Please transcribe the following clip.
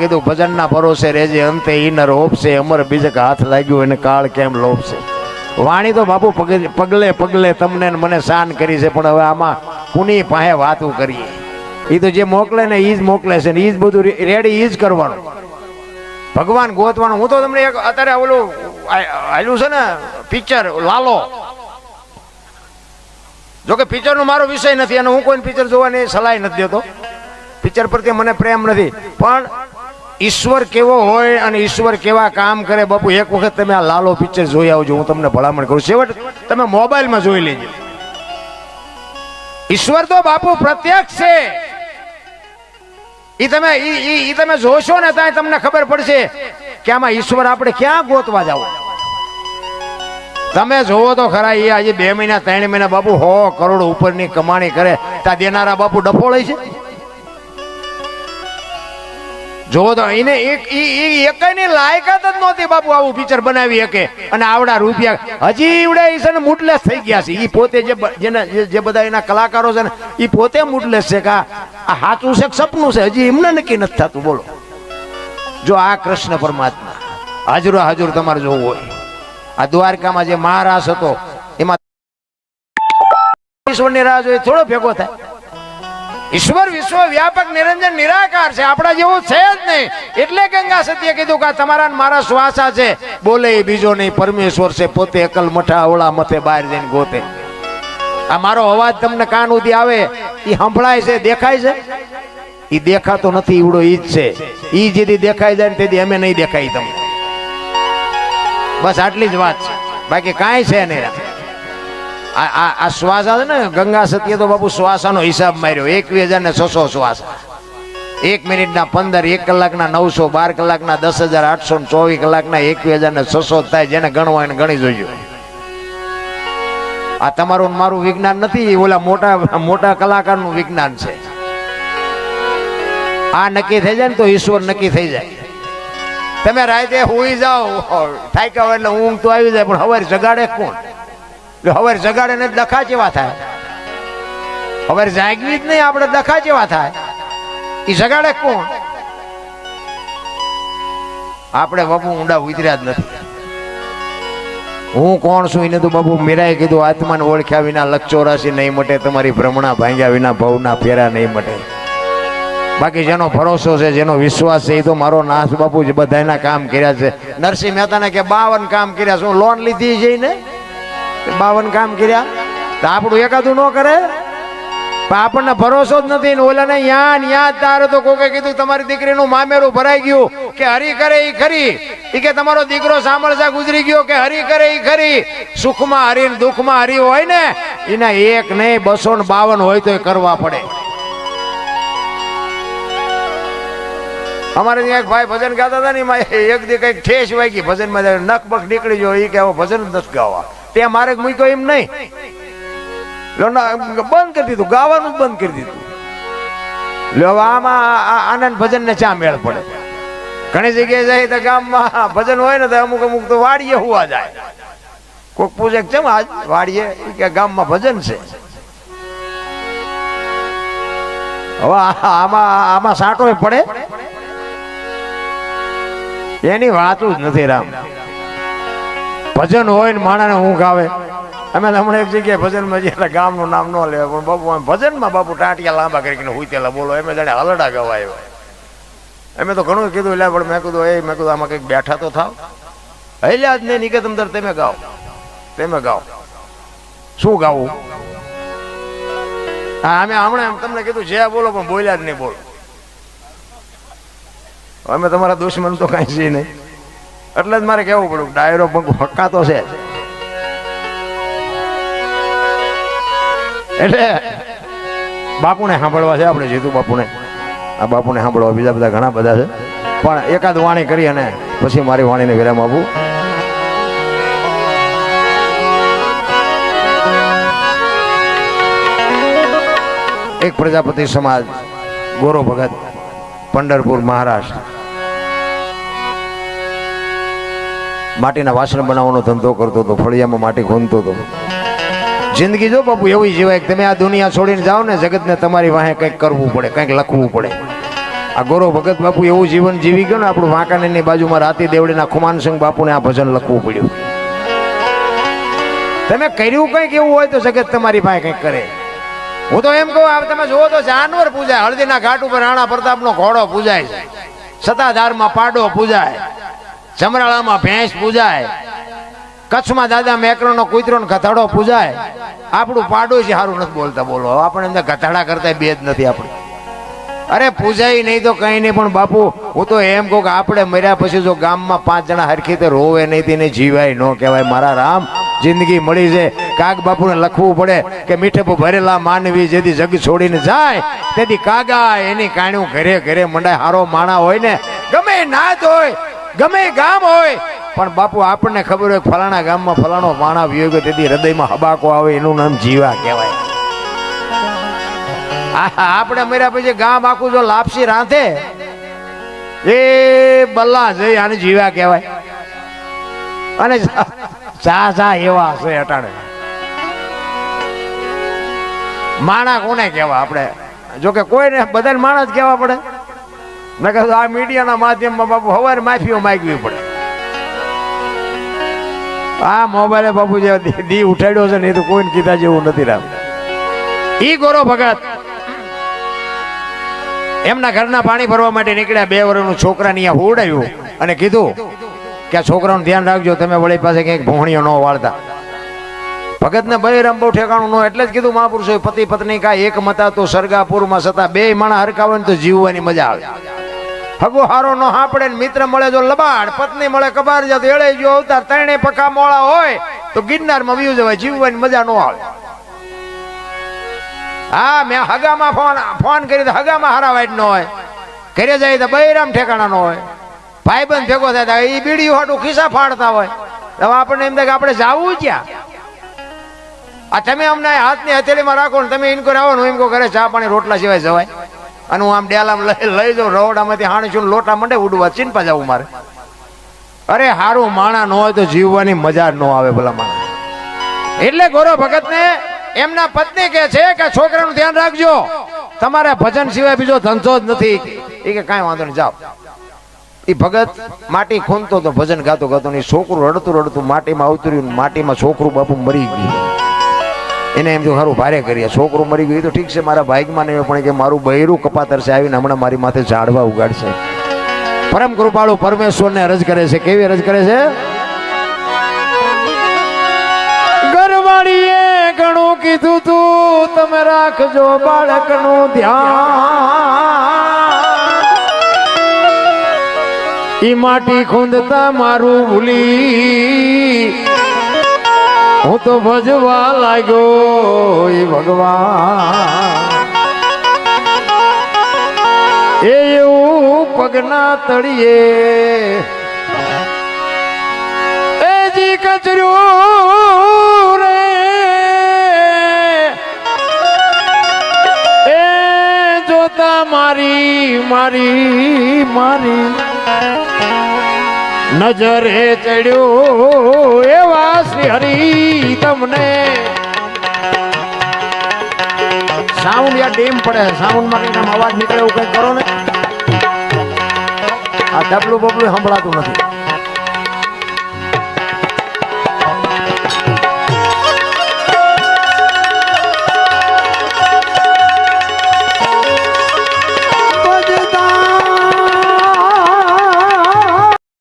કીધું, ભજનના ભરોસે રેજે અંતે ઇનર ઓપશે અમર બીજક હાથ લાગ્યું એને કાળ કેમ લોપશે વાણી તો બાપુ પગલે પગલે તમને મને શાન કરી છે, પણ હવે આમાં કુની પાસે વાતું કરીએ. એ તો જે મોકલે ને એ જ મોકલે છે ને એ જ બધું રેડી એ જ કરવાનું. ભગવાન ગોતવાનું. હું તો તમને એક અત્યારે ઓલું આવ્યું છે ને, પિક્ચર, લાલો. જોકે પિક્ચર પિક્ચરનો મારો વિષય નથી અને હું કોઈ પિક્ચર જોવાની સલાહ નથી દેતો. પિક્ચર પ્રત્યે મને પ્રેમ નથી. પણ ઈશ્વર કેવો હોય અને ઈશ્વર કેવા કામ કરે, બાપુ, એક વખત તમે આ લાલો પિક્ચર જોઈ આવજો, હું તમને ભલામણ કરું. છેવટ તમે મોબાઈલમાં જોઈ લેજો. ઈશ્વર તો બાપુ પ્રત્યક્ષ છે. ઈ તમે ઈ તમે જોશો ને ત્યાં તમને ખબર પડશે કે આમાં ઈશ્વર આપણે ક્યાં ગોતવા જાવ. તમે જોવો તો ખરા એ આજે બે મહિના, ત્રણ મહિના બાપુ હો, કરોડ ઉપરની કમાણી કરે. ત્યાં દેનારા બાપુ ડફો લઈ છે. જોવો તો એને એક એકની લાયકાત જ નહોતી બાપુ આવું પિક્ચર બનાવી શકે. અને આવડા રૂપિયા હજી ઇવડા ઈ છે ને મૂડલેસ થઈ ગયા છે. એ પોતે જે બ- જે- બધા એના કલાકારો છે ને એ પોતે મૂડલેસ છે કે આ સાચું છે સપનું છે? હજી એમને નક્કી નથી થતું. બોલો. જો આ કૃષ્ણ પરમાત્મા, હાજરો હાજર તમારે જોવું હોય. આ દ્વારકામાં જે મહારાજ હતો, એમાં ઈશ્વરની રાહ જોઈએ થોડો ભેગો થાય. ઈશ્વર વિશ્વ વ્યાપક નિરંજન નિરાકાર છે. આપણા જેવું છે જ નહીં. એટલે ગંગા સત્ય કીધું કે તમારા મારા શ્વાસા છે. બોલે એ બીજો નહીં, પરમેશ્વર છે, પોતે એકલ મઠા અવળા મથે બહાર જઈને ગોતે. આ મારો અવાજ તમને કાન ઉધી આવે? એ સંભળાય છે, દેખાય છે? એ દેખાતો નથી, ઈવડો ઈ જ છે. ઈ જેથી દેખાય જાય ને તેથી અમે નહીં દેખાય તમને. બસ આટલી જ વાત છે. બાકી કાંઈ છે નહીં. આ શ્વાસ આવે ને, ગંગા સત્ય તો બાપુ શ્વાસાનો હિસાબ માર્યો. એકવીસ હજાર ને છસો શ્વાસ. એક મિનિટના પંદર, એક કલાકના નવસો, બાર કલાકના દસ હજાર, આઠસો ને ચોવીસ કલાકના એકવીસ હજાર ને છસો થાય, જેને ગણવા એને ગણી જોઈજો આ તમારું ને મારું વિજ્ઞાન નથી ઓલા મોટા મોટા કલાકારનું વિજ્ઞાન છે. આ નક્કી થઈ જાય ને તો ઈશ્વર નક્કી થઈ જાય. તમે રાતે હોઈ જાઓ. થાય કે એટલે ઊંઘ તો આવી જાય, પણ હવે જગાડે કોણ? હવારે જગાડે ને દખા જેવા થાય. હવારે જાગવી જ નહીં આપણે, દખા જેવા થાય. એ જગાડે કોણ? આપણે બાપુ ઊંડા ઉતર્યા જ નથી. હું કોણ છું? એને તો બાપુ મીરાએ કીધું, આત્માને ઓળખ્યા વિના લક્ષોરાશી નહીં મટે, તમારી ભ્રમણા ભાંગ્યા વિના ભવના ફેરા નહીં મટે. બાકી જેનો ભરોસો છે, જેનો વિશ્વાસ છે એ તો મારો નાથ બાપુ જ બધાના કામ કર્યા છે. નરસિંહ મહેતાને કે, બાવન કામ કર્યા છે, હું લોન લીધી જઈને બાવન કામ કર્યા. તો આપણું એકાદું ન કરે. પણ આપણને ભરોસો જ નથી ને ઓલાને યા યાદ તારે તો કોકે કીધું, તમારી દીકરીનું મામેરું ભરાઈ ગયું. કે હરી કરે એ ખરી. ઈ કે તમારો દીકરો સાંભળસા ગુજરી ગયો કે હરી કરે એ ખરી. સુખમાં હરી દુઃખમાં હરી હોય ને, એના એક નહીં, બસો ને બાવન હોય તો કરવા પડે. અમારે ત્યાં એક ભાઈ ભજન ગાતા હતા ને, એમાં એક દી કંઈક ઠેસ વાગી, ભજનમાં નખ બખ નીકળી ગયો એ કે ભજન નથી ગાવા. ત્યાં મારે મૂક્યો એમ નહીં. બંધ કરી દીધું, ગાવાનું બંધ કરી દીધું. લો આમાં આનંદ ભજન ને ચા મેળ પડે. ઘણી જગ્યાએ જાય તો ગામમાં ભજન હોય ને તો અમુક અમુક તો વાડીએ હોવા જાય. કોક પૂછે કેમ આજ વાડીએ? કે, ગામમાં ભજન છે. હવે આમાં આમાં સાંટો પડે. એની વાતું જ નથી રામ. ભજન હોય ને માણાને ઊંઘ આવે અમે હમણાં એક જગ્યાએ ભજનમાં જઈએ ગામનું નામ ન લેવા પણ બાપુ એમ ભજનમાં બાપુ ટાંટિયા લાંબા કરીને હુઈતેલા બોલો, એમ જાણે હલડા ગવાયો. અમે તો ઘણું કીધું એટલે પણ મેં કીધું, એ, મેં કીધું, આમાં કંઈક બેઠા તો થાવ. હૈલ્યા જ નહીં નિકેતમ દર તમે ગાઓ. તમે ગાઓ. શું ગાવું? હા, અમે હમણાં તમને કીધું જે બોલો, પણ બોલ્યા જ નહીં બોલો. અમે તમારા દુશ્મન તો કાંઈ છે નહીં. એટલે જ મારે કેવું પડ્યું ડાયરો પંખ હક્કાતો છે. એટલે બાપુને સાંભળવા છે આપણે જીતુ બાપુને. આ બાપુને સાંભળવા બીજા બધા ઘણા બધા છે. પણ એકાદ વાણી કરી અને પછી મારી વાણીને વિરામ આપું. એક પ્રજાપતિ સમાજ, ગોરો ભગત, પંઢરપુર, મહારાષ્ટ્ર. માટીના વાસણ બનાવવાનો ધંધો કરતો હતો, ફળિયામાં માટી ખૂંદતો હતો. જિંદગી જો બાપુ એવી જીવાય તમે આ દુનિયા છોડીને જાઓ ને, જગતને તમારી વાહે કંઈક કરવું પડે, કંઈક લખવું પડે. આ ગોરો ભગત બાપુ એવું જીવન જીવી ગયો ને, આપણું વાંકાનેરની બાજુમાં રાતી દેવડીના ખુમાનસિંહ બાપુને આ ભજન લખવું પડ્યું. તમે કર્યું કંઈક એવું હોય તો જગત તમારી પાસે કંઈક કરે. હું તો એમ કહું તમે જુઓ તો જાનવર પૂજાય હળદીના ઘાટ ઉપર રાણા પ્રતાપનો ઘોડો પૂજાય સતાધારમાં પાડો પૂજાય. ચમરાળામાં ભેંસ પૂજાય. કચ્છમાં દાદા મેકરણનો કૂતરો ને ગધાડો પૂજાય. આપણું પાડોશી સારું નથી બોલતા બોલો. આપણે એમને ગધાડા કરતા બે જ નથી આપણે. અરે પૂજાય નહીં તો કઈ નહીં, પણ બાપુ, હું તો એમ કહું કે આપણે મર્યા પછી જો ગામમાં પાંચ જણા હરખી તે રોવે નહીં, તેને જીવાય ન કહેવાય. મારા રામ, જિંદગી મળી છે. કાગ બાપુને લખવું પડે કે મીઠે ભરેલા માનવી જેથી જગ છોડીને જાય, તેથી કાગા એની કાણ્યું ઘરે ઘરે મંડાય. હારો માણા હોય ને, ગમે ના નાત હોય ગમે ગામ હોય, પણ બાપુ, આપણને ખબર હોય ફલાણા ગામમાં ફલાણો માણા વિયો ગયો તેથી હૃદયમાં હબાકો આવે, એનું નામ જીવા કહેવાય. આપણે મર્યા પછી ગામ આખું જો લાપસી રાંધે, એ બલ્લા જઈ આને જીવા કહેવાય. અને ચા ચા એવા છે અટાણે. માણા કોને કહેવા આપણે? જોકે કોઈને બધાને માણા જ કહેવા પડે. મેં કહ્યું આ મીડિયાના માધ્યમમાં બાપુ હવારે માફીઓ માગવી પડે. આ મોબાઈલે બાપુ જે દી- ઉઠાડ્યો છે ને એ તો કોઈને કીધા જેવું નથી રામ. ઈ ગોરો ભગત. એમના ઘરના પાણી ભરવા માટે નીકળ્યા બે વર્ષનું છોકરાને અહીંયા હોડાયું અને કીધું કે આ છોકરાનું ધ્યાન રાખજો, તમે વળી પાસે ક્યાંક ભોણીઓ ન વાળતા. ભગતને બલિરામ બહુ ઠેકાણું ન એટલે જ કીધું મહાપુરુષો પતિ પત્ની કા એક મતા તો સરગાપુરમાં સતા બે માણા હરકાવે તો જીવવાની મજા આવે. હગો હારો નો હાંપડે મિત્ર મળે જો લબાડ, પત્ની મળે કબાર જાત એળે જો અવતાર, ત્રણે પકા મોળા હોય, તો ગિરનારમાં વ્યુ જવાય, જીવવાની મજા ન આવે. હા, મેં હગામાં ફોન ફોન કરી તો હગામાં હારાવાય ન હોય. ઘરે જાય તો બૈરામ ઠેકાણા નો હોય. ભાઈબંધ ભેગો થાય તો એ બીડી હાટું ખિસ્સા ફાડતા હોય. હવે આપણને એમ થાય કે આપણે જાવું ક્યાં? આ તમે અમને હાથની હથેળીમાં રાખો ને તમે ઇનકો આવો ને હું એમ કહો ઘરે ચા પાણી રોટલા સિવાય જવાય. અને હું આમ ડેલામાં લઈ જાઉં, રવડામાંથી હાણીશું લોટા મંડે ઉડવા. ચિંપા જવું મારે. અરે, હારું માણા ન હોય તો જીવવાની મજા ન આવે ભલા માણા. એટલે ગોરો ભગતને એમના પત્ની કહે છે કે છોકરાનું ધ્યાન રાખજો. તમારે ભજન સિવાય બીજો ધંધો જ નથી. એ કે કાંઈ વાંધો નહીં, જાઓ. એ ભગત માટી ખૂનતો તો ભજન ગાતો ગાતો ને છોકરું રડતું રડતું માટીમાં ને માટીમાં છોકરું બાપુ મરી ગયું. એને એમ જો સારું ભારે કરીએ. છોકરું મરી ગયું તો ઠીક છે, મારા ભાઈકમાં નહીં પણ કે મારું બૈરું કપાતર છે, આવીને હમણાં મારી માથે ઝાડવા ઉગાડશે. પરમ કૃપાળુ પરમેશ્વરને અરજ કરે છે. કેવી અરજ કરે છે? ઘરવાળીએ ઘણું કીધું તું, તમે રાખજો બાળકનું ધ્યાન. ઈ માટી ખૂંદતા મારું ભૂલી હું તો ભજવા લાગ્યો એ ભગવાન. એ એવું પગના તળીએ એ જી રે. એ જોતા મારી મારી મારી. નજરે ચડ્યો એવા શ્રી હરી તમને. સાઉન્ડ યા ડીમ પડે સાઉન્ડમાં કઈ અવાજ નીકળે એવું કઈ કરો ને? આ ડબલું બબલું સંભળાતું નથી.